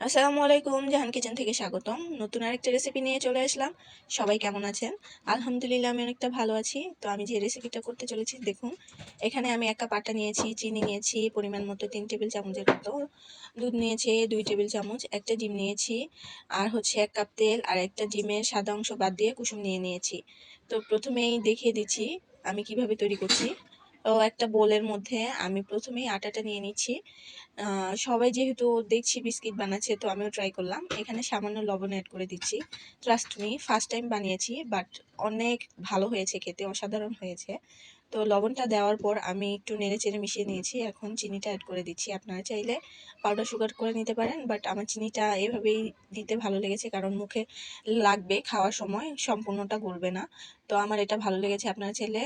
আসসালামু আলাইকুম জাহান কিচেন থেকে স্বাগতম। নতুন আরেকটা রেসিপি নিয়ে চলে আসলাম। সবাই কেমন আছেন? আলহামদুলিল্লাহ, আমি অনেকটা ভালো আছি। তো আমি যে রেসিপিটা করতে চলেছি, দেখুন, এখানে আমি এক কাপ আটা নিয়েছি, চিনি নিয়েছি, পরিমাণ মতো তিন টেবিল চামচের মতো। দুধ নিয়েছি, দুই টেবিল চামচ, একটা ডিম নিয়েছি, আর হচ্ছে এক কাপ তেল, আর একটা ডিমের সাদা অংশ বাদ দিয়ে কুসুম নিয়ে নিয়েছি। তো প্রথমেই দেখিয়ে দিচ্ছি আমি কীভাবে তৈরি করছি। তো একটা বোলের মধ্যে আমি প্রথমেই আটাটা নিয়ে নিচ্ছি। সবাই যেহেতু দেখছি বিস্কিট বানাচ্ছে, তো আমিও ট্রাই করলাম। এখানে সামান্য লবণ অ্যাড করে দিচ্ছি। ট্রাস্ট মি ফার্স্ট টাইম বানিয়েছি বাট অনেক ভালো হয়েছে, খেতে অসাধারণ হয়েছে। তো লবণটা দেওয়ার পর আমি একটু নেড়ে চেড়ে মিশিয়ে নিয়েছি। এখন চিনিটা অ্যাড করে দিচ্ছি। আপনারা চাইলে পাউডার সুগার করে নিতে পারেন বাট আমার চিনিটা এভাবেই দিতে ভালো লেগেছে কারণ মুখে লাগবে খাওয়ার সময়, সম্পূর্ণটা গলবে না। তো আমার এটা ভালো লেগেছে। আপনারা চাইলে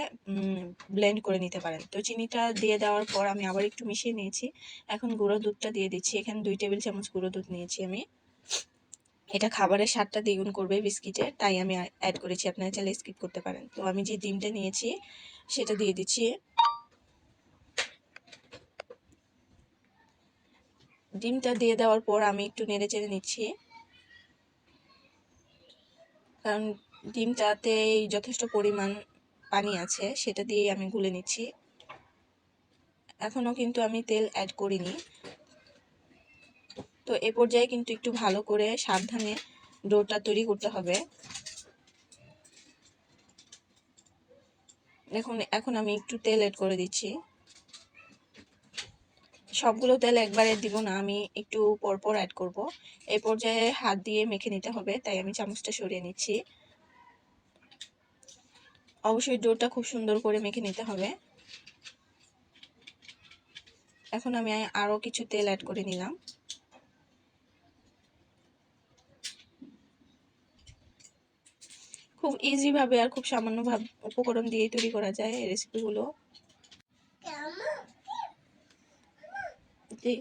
ব্লেন্ড করে নিতে পারেন। তো চিনিটা দিয়ে দেওয়ার পর আমি আবার একটু মিশিয়ে নিয়েছি। এখন গুঁড়ো দুধটা দিয়ে দিচ্ছি। এখানে দুই টেবিল চামচ গুঁড়ো দুধ নিয়েছি আমি। এটা খাবারের স্বাদটা দ্বিগুণ করবে বিস্কিটের তাই আমি অ্যাড করেছি। আপনারা চাইলে স্কিপ করতে পারেন। তো আমি যে ডিমটা নিয়েছি, সেটা দিয়ে দিচ্ছি। ডিমটা দিয়ে দেওয়ার পর আমি একটু নেড়ে চেড়ে নিচ্ছি। কারণ ডিমটাতে যথেষ্ট পরিমাণ পানি আছে, সেটা দিয়েই আমি গুলে নিচ্ছি। এখনও কিন্তু আমি তেল অ্যাড করিনি। তো এ পর্যায়ে কিন্তু একটু ভালো করে সাবধানে ডোটা তৈরি করতে হবে। দেখুন, এখন আমি একটু তেল এড করে দিচ্ছি। সবগুলো তেল একবারে দিব না, আমি একটু পরপর অ্যাড করব। এই পর্যায়ে হাত দিয়ে মেখে নিতে হবে, তাই আমি চামচটা সরিয়ে নিচ্ছি। অবশ্যই ডোটা খুব সুন্দর করে মেখে নিতে হবে। এখন আমি আরও কিছু তেল অ্যাড করে নিলাম। খুব ইজিভাবে আর খুব সামান্য উপকরণ দিয়েই তৈরি করা যায় এই রেসিপিগুলো জি।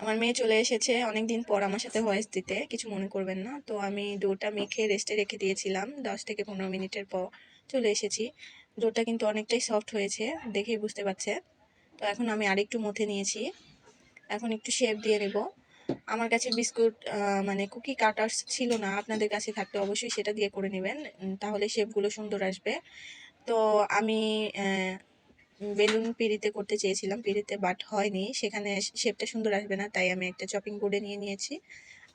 আমার মেয়ে চলে এসেছে অনেকদিন পর আমার সাথে ভয়েস দিতে, কিছু মনে করবেন না। তো আমি ডোটা মেখে রেস্টে রেখে দিয়েছিলাম, দশ থেকে পনেরো মিনিটের পর চলে এসেছি। ডোটা কিন্তু অনেকটাই সফট হয়েছে, দেখেই বুঝতে পারছে তো এখন আমি আরেকটু মথে নিয়েছি। এখন একটু শেপ দিয়ে নেব। আমার কাছে বিস্কুট মানে কুকি কাটার ছিল না, আপনাদের কাছে থাকলে অবশ্যই সেটা দিয়ে করে নেবেন তাহলে শেপগুলো সুন্দর আসবে। তো আমি বেলুন পিড়িতে করতে চেয়েছিলাম, পিড়িতে বাট হয়নি, সেখানে শেপটা সুন্দর আসবে না, তাই আমি একটা চপিং বোর্ডে নিয়ে নিয়েছি,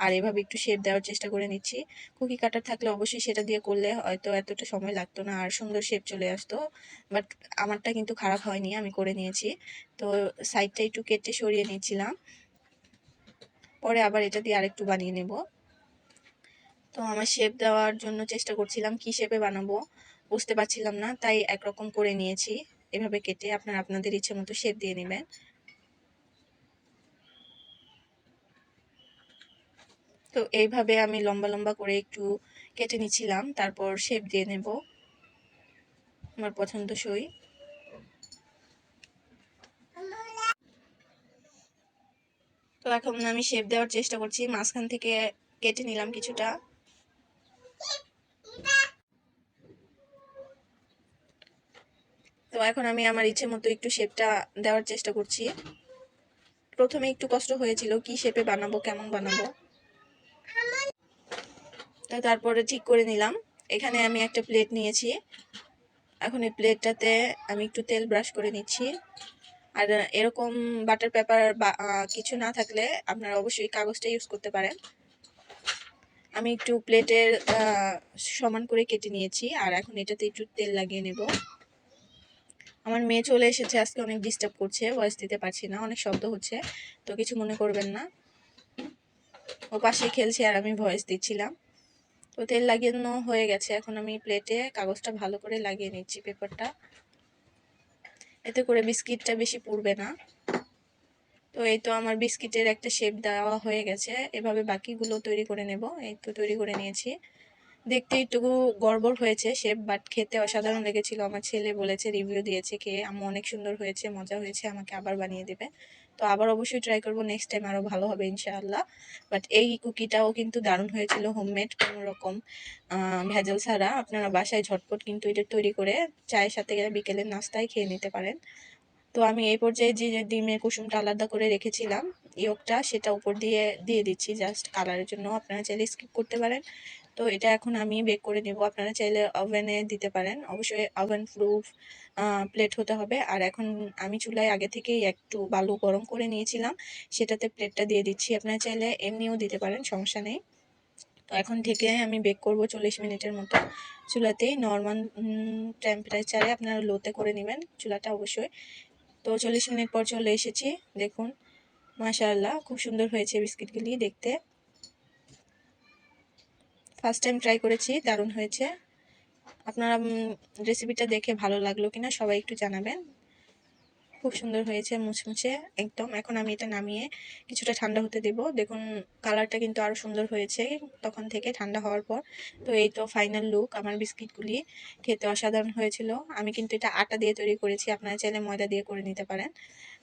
আর এভাবে একটু শেপ দেওয়ার চেষ্টা করে নিচ্ছি। কুকি কাটার থাকলে অবশ্যই সেটা দিয়ে করলে হয়তো এতটা সময় লাগতো না, আর সুন্দর শেপ চলে আসতো, বাট আমারটা কিন্তু খারাপ হয়নি, আমি করে নিয়েছি। তো সাইডটা একটু কেটে সরিয়ে নিয়েছিলাম পরে আবার এটা দিয়ে আরেকটু বানিয়ে নেব। তো আমার শেপ দেওয়ার জন্য চেষ্টা করছিলাম কি শেপে বানাবো, বুঝতে পারছিলাম না, তাই একরকম করে নিয়েছি। এভাবে কেটে আপনার আপনাদের ইচ্ছে মতো শেপ দিয়ে নেবেন। তো এইভাবে আমি লম্বা লম্বা করে একটু কেটে নিচ্ছিলাম, তারপর শেপ দিয়ে নেব। আমার পছন্দসই। তো এখন আমি শেপ দেওয়ার চেষ্টা করছি। মাঝখান থেকে কেটে নিলাম কিছুটা। তো এখন আমি আমার ইচ্ছে মতো একটু শেপটা দেওয়ার চেষ্টা করছি। প্রথমে একটু কষ্ট হয়েছিল কি শেপে বানাবো, কেমন বানাবো। তো তারপরে ঠিক করে নিলাম। এখানে আমি একটা প্লেট নিয়েছি। এখন এই প্লেটটাতে আমি একটু তেল ব্রাশ করে নিচ্ছি। আর এরকম বাটার পেপার বা কিছু না থাকলে আপনারা অবশ্যই কাগজটা ইউজ করতে পারেন। আমি একটু প্লেটের সমান করে কেটে নিয়েছি আর এখন এটাতে একটু তেল লাগিয়ে নেব। আমার মেয়ে চলে এসেছে, আজকে অনেক ডিস্টার্ব করছে ভয়েস দিতে পারছি না, অনেক শব্দ হচ্ছে, তো কিছু মনে করবেন না। ও পাশে খেলছে আর আমি ভয়েস দিচ্ছিলাম। তো তেল লাগিয়ে হয়ে গেছে, এখন আমি প্লেটে কাগজটা ভালো করে লাগিয়ে নিচ্ছি পেপারটা এতে করে বিস্কিটটা বেশি পুড়বে না। তো এই তো আমার বিস্কিটের একটা শেপ দেওয়া হয়ে গেছে। এভাবে বাকিগুলো তৈরি করে নেব। এই তো তৈরি করে নিয়েছি। দেখতে একটু গড়বড় হয়েছে সে বাট খেতে অসাধারণ লেগেছিল। আমার ছেলে বলেছে রিভিউ দিয়েছে খেয়ে। আমার অনেক সুন্দর হয়েছে, মজা হয়েছে, আমাকে আবার বানিয়ে দেবে। তো আবার অবশ্যই ট্রাই করব নেক্সট টাইম আরও ভালো হবে, ইনশাআল্লাহ। বাট এই কুকিটাও কিন্তু দারুণ হয়েছিল হোমমেড কোনো রকম ভেজাল ছাড়া। আপনারা বাসায় ঝটপট কিন্তু এটা তৈরি করে চায়ের সাথে গেলে বিকেলের নাস্তায় খেয়ে নিতে পারেন। তো আমি এই পর্যায়ে যে ডিমের কুসুমটা আলাদা করে রেখেছিলাম ইয়কটা সেটা উপর দিয়ে দিয়ে দিচ্ছি জাস্ট কালারের জন্য। আপনারা চাইলে স্কিপ করতে পারেন। তো এটা এখন আমি বেক করে নেব। আপনারা চাইলে ওভেনে দিতে পারেন। অবশ্যই ওভেন প্রুফ প্লেট হতে হবে। আর এখন আমি চুলায় আগে থেকেই একটু বালু গরম করে নিয়েছিলাম। সেটাতে প্লেটটা দিয়ে দিচ্ছি। আপনারা চাইলে এমনিও দিতে পারেন, সমস্যা নেই। তো এখন থেকে আমি বেক করব চল্লিশ মিনিটের মতো। চুলাতেই নর্মাল টেম্পারেচারে আপনারা লোতে করে নেবেন চুলাটা অবশ্যই। তো চল্লিশ মিনিট পর চলে এসেছি। দেখুন, মাশাআল্লাহ, খুব সুন্দর হয়েছে বিস্কিটগুলি দেখতে। ফার্স্ট টাইম ট্রাই করেছি, দারুণ হয়েছে। আপনারা রেসিপিটা দেখে ভালো লাগল কিনা সবাই একটু জানাবেন। খুব সুন্দর হয়েছে মুচমুচে একদম। এখন আমি এটা নামিয়ে কিছুটা ঠান্ডা হতে দেব। দেখুন কালারটা কিন্তু আরও সুন্দর হয়েছে তখন থেকে ঠান্ডা হওয়ার পর। তো এই তো ফাইনাল লুক আমার বিস্কিটগুলি। খেতে অসাধারণ হয়েছিল। আমি কিন্তু এটা আটা দিয়ে তৈরি করেছি। আপনারা চাইলে ময়দা দিয়ে করে নিতে পারেন।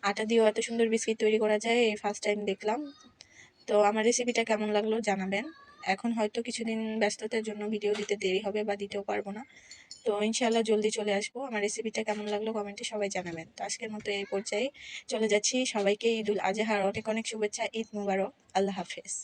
আটা দিয়েও এত সুন্দর বিস্কিট তৈরি করা যায়, এই ফার্স্ট টাইম দেখলাম। তো আমার রেসিপিটা কেমন লাগল জানাবেন। এখন হয়তো কিছুদিন ব্যস্ততার জন্য ভিডিও দিতে দেরি হবে বা দিতেও পারব না। তো ইনশাল্লাহ জলদি চলে আসব। আমার রেসিপিটা কেমন লাগল কমেন্টে সবাই জানাবেন। তো আজকের মতো এই পর্যায়ে চলে যাচ্ছি। সবাইকে ঈদুল আজহার অনেক অনেক শুভেচ্ছা, ঈদ মুবারক। আল্লাহ হাফেজ।